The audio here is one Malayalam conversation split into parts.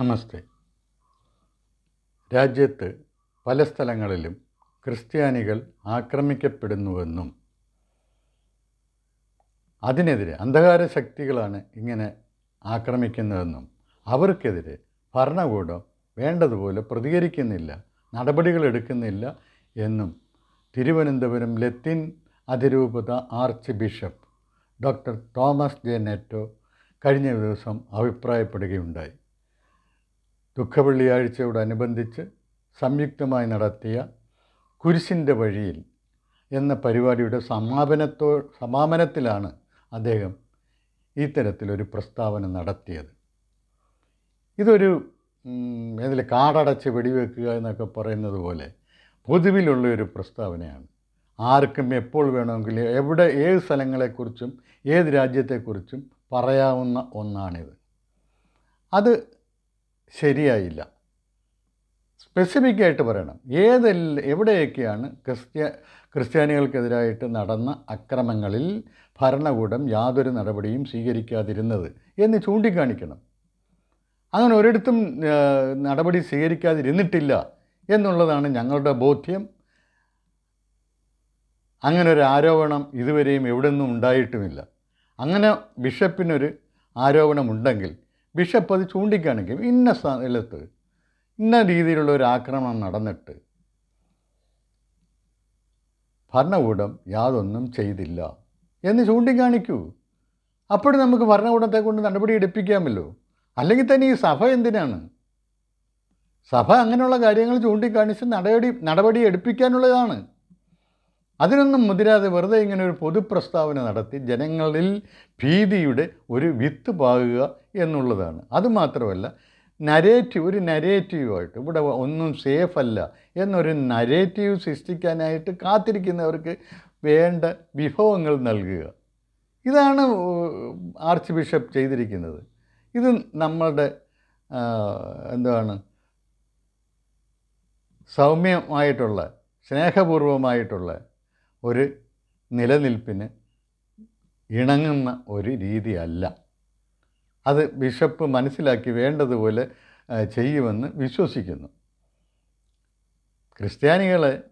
നമസ്തേ. രാജ്യത്ത് പല സ്ഥലങ്ങളിലും ക്രിസ്ത്യാനികൾ ആക്രമിക്കപ്പെടുന്നുവെന്നും അതിനെതിരെ അന്ധകാര ശക്തികളാണ് ഇങ്ങനെ ആക്രമിക്കുന്നതെന്നും അവർക്കെതിരെ ഭരണകൂടം വേണ്ടതുപോലെ പ്രതികരിക്കുന്നില്ല നടപടികൾ എടുക്കുന്നില്ല എന്നും തിരുവനന്തപുരം ലത്തീൻ അതിരൂപത archbishop doctor Thomas J Netto കഴിഞ്ഞ ദിവസം അഭിപ്രായപ്പെടുകയുണ്ടായി. ദുഃഖവെള്ളിയാഴ്ചയോടനുബന്ധിച്ച് സംയുക്തമായി നടത്തിയ കുരിശിന്റെ വഴിയിൽ എന്ന പരിപാടിയുടെ സമാപനത്തോ സമാപനത്തിലാണ് അദ്ദേഹം ഈ തരത്തിലൊരു പ്രസ്താവന നടത്തിയത്. ഇതൊരു ഇതിൽ കാടടച്ച് വെടിവെക്കുക എന്നൊക്കെ പറയുന്നത് പോലെ പൊതുവിലുള്ള ഒരു പ്രസ്താവനയാണ്. ആർക്കും എപ്പോൾ വേണമെങ്കിലും എവിടെ ഏത് സ്ഥലങ്ങളെക്കുറിച്ചും ഏത് രാജ്യത്തെക്കുറിച്ചും പറയാവുന്ന ഒന്നാണിത്. അത് ശരിയായില്ല. സ്പെസിഫിക്കായിട്ട് പറയണം. ഏതെല്ലാം എവിടെയൊക്കെയാണ് ക്രിസ്ത്യ ക്രിസ്ത്യാനികൾക്കെതിരായിട്ട് നടന്ന അക്രമങ്ങളിൽ ഭരണകൂടം യാതൊരു നടപടിയും സ്വീകരിക്കാതിരുന്നത് എന്ന് ചൂണ്ടിക്കാണിക്കണം. അങ്ങനെ ഒരിടത്തും നടപടി സ്വീകരിക്കാതിരുന്നിട്ടില്ല എന്നുള്ളതാണ് ഞങ്ങളുടെ ബോധ്യം. അങ്ങനെ ഒരു ആരോപണം ഇതുവരെയും എവിടെ നിന്നും ഉണ്ടായിട്ടുമില്ല. അങ്ങനെ ബിഷപ്പിനൊരു ആരോപണമുണ്ടെങ്കിൽ ബിഷപ്പ് അത് ചൂണ്ടിക്കാണിക്കും. ഇന്ന സ്ഥലത്ത് ഇന്ന രീതിയിലുള്ള ഒരു ആക്രമണം നടന്നിട്ട് ഭരണകൂടം യാതൊന്നും ചെയ്തില്ല എന്ന് ചൂണ്ടിക്കാണിക്കൂ. അപ്പോഴും നമുക്ക് ഭരണകൂടത്തെ കൊണ്ട് നടപടി എടുപ്പിക്കാമല്ലോ. അല്ലെങ്കിൽ തന്നെ ഈ സഭ എന്തിനാണ്? സഭ അങ്ങനെയുള്ള കാര്യങ്ങൾ ചൂണ്ടിക്കാണിച്ച് നടപടി നടപടി എടുപ്പിക്കാനുള്ളതാണ്. അതിനൊന്നും മുതിരാതെ വെറുതെ ഇങ്ങനെ ഒരു പൊതുപ്രസ്താവന നടത്തി ജനങ്ങളിൽ ഭീതിയുടെ ഒരു വിത്ത് പാകുക എന്നുള്ളതാണ്. അതുമാത്രമല്ല നരേറ്റീവ് ഒരു നരേറ്റീവായിട്ട് ഇവിടെ ഒന്നും സേഫ് അല്ല എന്നൊരു നരേറ്റീവ് സൃഷ്ടിക്കാനായിട്ട് കാത്തിരിക്കുന്നവർക്ക് വേണ്ട വിഭവങ്ങൾ നൽകുക. ഇതാണ് ആർച്ച് ബിഷപ്പ് ചെയ്തിരിക്കുന്നത്. ഇത് നമ്മളുടെ എന്താണ് സൗമ്യമായിട്ടുള്ള സ്നേഹപൂർവമായിട്ടുള്ള ഒരു നിലനിൽപ്പിന് ഇണങ്ങുന്ന ഒരു രീതിയല്ല. അത് ബിഷപ്പ് മനസ്സിലാക്കി വേണ്ടതുപോലെ ചെയ്യുമെന്ന് വിശ്വസിക്കുന്നു. ക്രിസ്ത്യാനികളെ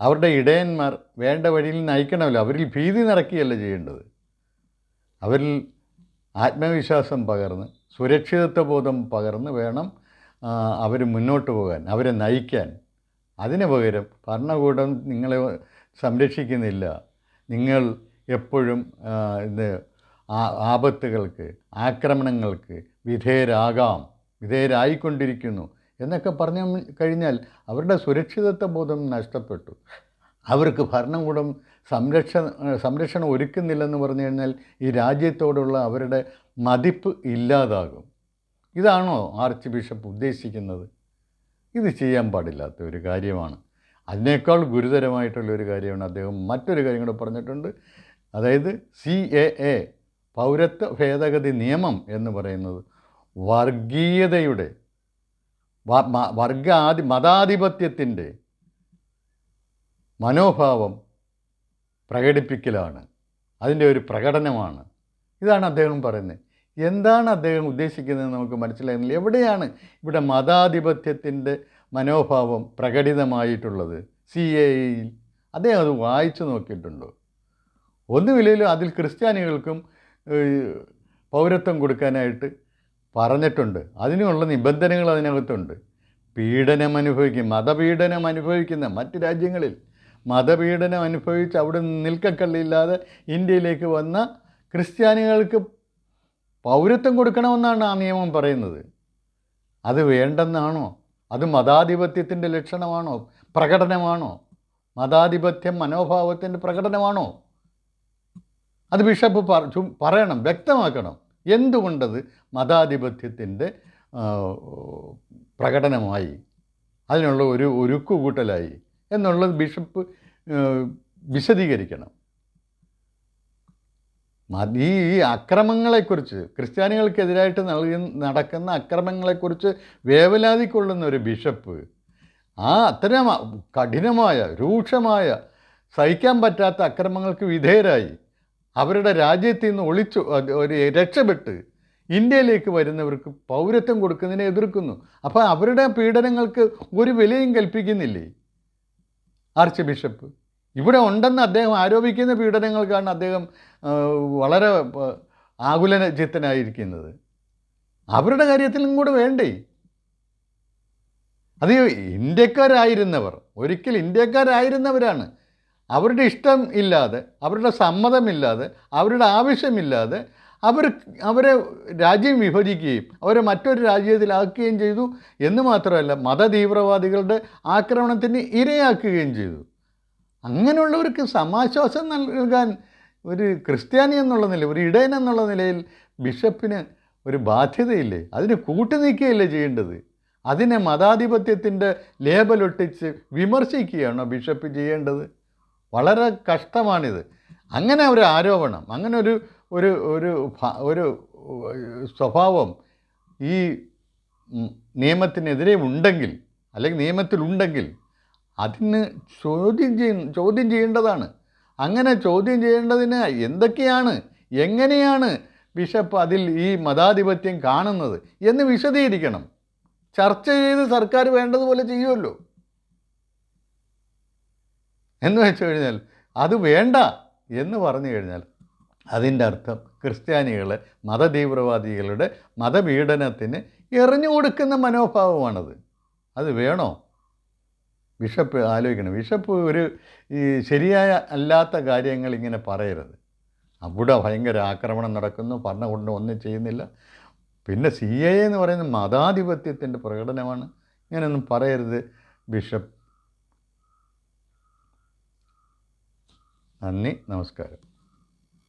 അവരുടെ ഇടയന്മാർ വേണ്ട വഴിയിൽ നയിക്കണമല്ലോ. അവരിൽ ഭീതി നിറക്കുകയല്ല ചെയ്യേണ്ടത്. അവരിൽ ആത്മവിശ്വാസം പകർന്ന് സുരക്ഷിതത്വബോധം പകർന്ന് വേണം അവർ മുന്നോട്ട് പോകാൻ അവരെ നയിക്കാൻ. അതിന് പകരം ഭരണകൂടം നിങ്ങളെ സംരക്ഷിക്കുന്നില്ല. നിങ്ങൾ എപ്പോഴും ഇത് ആപത്തുകൾക്ക് ആക്രമണങ്ങൾക്ക് വിധേയരാകാം വിധേയരായിക്കൊണ്ടിരിക്കുന്നു എന്നൊക്കെ പറഞ്ഞു കഴിഞ്ഞാൽ അവരുടെ സുരക്ഷിതത്വ ബോധം നഷ്ടപ്പെട്ടു. അവർക്ക് ഭരണകൂടം സംരക്ഷണ സംരക്ഷണം ഒരുക്കുന്നില്ലെന്ന് പറഞ്ഞു കഴിഞ്ഞാൽ ഈ രാജ്യത്തോടുള്ള അവരുടെ മതിപ്പ് ഇല്ലാതാകും. ഇതാണോ ആർച്ച് ബിഷപ്പ് ഉദ്ദേശിക്കുന്നത്? ഇത് ചെയ്യാൻ പാടില്ലാത്ത ഒരു കാര്യമാണ്. അതിനേക്കാൾ ഗുരുതരമായിട്ടുള്ള ഒരു കാര്യമാണ് അദ്ദേഹം മറ്റൊരു കാര്യം കൂടെ പറഞ്ഞിട്ടുണ്ട്. അതായത് സി എ എ പൗരത്വ ഭേദഗതി നിയമം എന്ന് പറയുന്നത് വർഗീയതയുടെ വർഗാധി മതാധിപത്യത്തിന്റെ മനോഭാവം പ്രകടിപ്പിക്കലാണ്. അതിന്റെ ഒരു പ്രകടനമാണ്. ഇതാണ് അദ്ദേഹം പറയുന്നത്. എന്താണ് അദ്ദേഹം ഉദ്ദേശിക്കുന്നതെന്ന് നമുക്ക് മനസ്സിലാകുന്നില്ല. എവിടെയാണ് ഇവിടെ മതാധിപത്യത്തിന്റെ മനോഭാവം പ്രകടിതമായിട്ടുള്ളത്? സി എ ഇയിൽ അദ്ദേഹം അത് വായിച്ചു നോക്കിയിട്ടുണ്ടോ? ഒന്നുമില്ലെങ്കിലും അതിൽ ക്രിസ്ത്യാനികൾക്കും പൗരത്വം കൊടുക്കാനായിട്ട് പറഞ്ഞിട്ടുണ്ട്. അതിനുള്ള നിബന്ധനകൾ അതിനകത്തുണ്ട്. പീഡനം അനുഭവിക്കും. മതപീഡനം അനുഭവിക്കുന്ന മറ്റ് രാജ്യങ്ങളിൽ മതപീഡനം അനുഭവിച്ച് അവിടെ നിൽക്കക്കള്ളിയില്ലാതെ ഇന്ത്യയിലേക്ക് വന്ന ക്രിസ്ത്യാനികൾക്ക് പൗരത്വം കൊടുക്കണമെന്നാണ് ആ നിയമം പറയുന്നത്. അത് വേണ്ടെന്നാണോ? അത് മതാധിപത്യത്തിന്റെ ലക്ഷണമാണോ? പ്രകടനമാണോ? മതാധിപത്യം മനോഭാവത്തിന്റെ പ്രകടനമാണോ? അത് ബിഷപ്പ് പറയണം വ്യക്തമാക്കണം. എന്തുകൊണ്ടത് മതാധിപത്യത്തിന്റെ പ്രകടനമായി? അതിനുള്ള ഒരു ഒരുക്കുകൂട്ടലായി. എന്നുള്ളത് ബിഷപ്പ് വിശദീകരിക്കണം. ഈ അക്രമങ്ങളെക്കുറിച്ച് ക്രിസ്ത്യാനികൾക്കെതിരായിട്ട് നൽകി നടക്കുന്ന അക്രമങ്ങളെക്കുറിച്ച് വേവലാതിക്കൊള്ളുന്ന ഒരു ബിഷപ്പ് ആ അത്തരം കഠിനമായ രൂക്ഷമായ സഹിക്കാൻ പറ്റാത്ത അക്രമങ്ങൾക്ക് വിധേയരായി അവരുടെ രാജ്യത്തിൽ നിന്ന് ഒളിച്ചു ഒരു രക്ഷപ്പെട്ട് ഇന്ത്യയിലേക്ക് വരുന്നവർക്ക് പൗരത്വം കൊടുക്കുന്നതിനെ എതിർക്കുന്നു. അപ്പോൾ അവരുടെ പീഡനങ്ങൾക്ക് ഒരു വിലയും കൽപ്പിക്കുന്നില്ലേ? Arch bishop. ഇവിടെ ഉണ്ടെന്ന് അദ്ദേഹം ആരോപിക്കുന്ന പീഡനങ്ങൾക്കാണ് അദ്ദേഹം വളരെ ആകുലചിത്തനായിരിക്കുന്നത്. ആകുല ചിത്തനായിരിക്കുന്നത് അവരുടെ കാര്യത്തിലും കൂടെ വേണ്ടേ? അത് ഇന്ത്യക്കാരായിരുന്നവർ ഒരിക്കൽ ഇന്ത്യക്കാരായിരുന്നവരാണ്. അവരുടെ ഇഷ്ടം ഇല്ലാതെ അവരുടെ സമ്മതമില്ലാതെ അവരുടെ ആവശ്യമില്ലാതെ അവർ അവരെ രാജ്യം വിഭജിക്കുകയും അവരെ മറ്റൊരു രാജ്യത്തിലാക്കുകയും ചെയ്തു എന്ന് മാത്രമല്ല മതതീവ്രവാദികളുടെ ആക്രമണത്തിന് ഇരയാക്കുകയും ചെയ്തു. അങ്ങനെയുള്ളവർക്ക് സമാശ്വാസം നൽകാൻ ഒരു ക്രിസ്ത്യാനി എന്നുള്ള നില ഒരു ഇടയൻ എന്നുള്ള നിലയിൽ ബിഷപ്പിന് ഒരു ബാധ്യതയില്ലേ? അതിന് കൂട്ടുനിൽക്കുകയല്ലേ ചെയ്യേണ്ടത്? അതിനെ മതാധിപത്യത്തിന്റെ ലേബലൊട്ടിച്ച് വിമർശിക്കുകയാണോ ബിഷപ്പ് ചെയ്യേണ്ടത്? വളരെ കഷ്ടമാണിത്. അങ്ങനെ ഒരു ആരോപണം അങ്ങനെ ഒരു ഒരു ഒരു ഒരു സ്വഭാവം ഈ നിയമത്തിനെതിരെ ഉണ്ടെങ്കിൽ അല്ലെങ്കിൽ നിയമത്തിലുണ്ടെങ്കിൽ അതിന് ചോദ്യം ചെയ്യ ചോദ്യം ചെയ്യേണ്ടതാണ്. അങ്ങനെ ചോദ്യം ചെയ്യേണ്ടതിന് എന്തൊക്കെയാണ് എങ്ങനെയാണ് ബിഷപ്പ് അതിൽ ഈ മതാധിപത്യം കാണുന്നത് എന്ന് വിശദീകരിക്കണം. ചർച്ച ചെയ്ത് സർക്കാർ വേണ്ടതുപോലെ ചെയ്യുമല്ലോ. എന്ന് വെച്ച് കഴിഞ്ഞാൽ അത് വേണ്ട എന്ന് പറഞ്ഞു കഴിഞ്ഞാൽ അതിന്റെ അർത്ഥം ക്രിസ്ത്യാനികളെ മതതീവ്രവാദികളുടെ മതപീഡനത്തിന് എറിഞ്ഞു കൊടുക്കുന്ന മനോഭാവമാണത്. അത് വേണോ? ബിഷപ്പ് ആലോചിക്കണം. ബിഷപ്പ് ഒരു ഈ ശരിയായ അല്ലാത്ത കാര്യങ്ങൾ ഇങ്ങനെ പറയരുത്. അവിടെ ഭയങ്കര ആക്രമണം നടക്കുന്നു ഭരണകൂടം ഒന്നും ചെയ്യുന്നില്ല. പിന്നെ സി എ എന്ന് പറയുന്നത് മതാധിപത്യത്തിന്റെ പ്രകടനമാണ്. ഇങ്ങനെയൊന്നും പറയരുത്. ബിഷപ്പ് നന്ദി. നമസ്കാരം.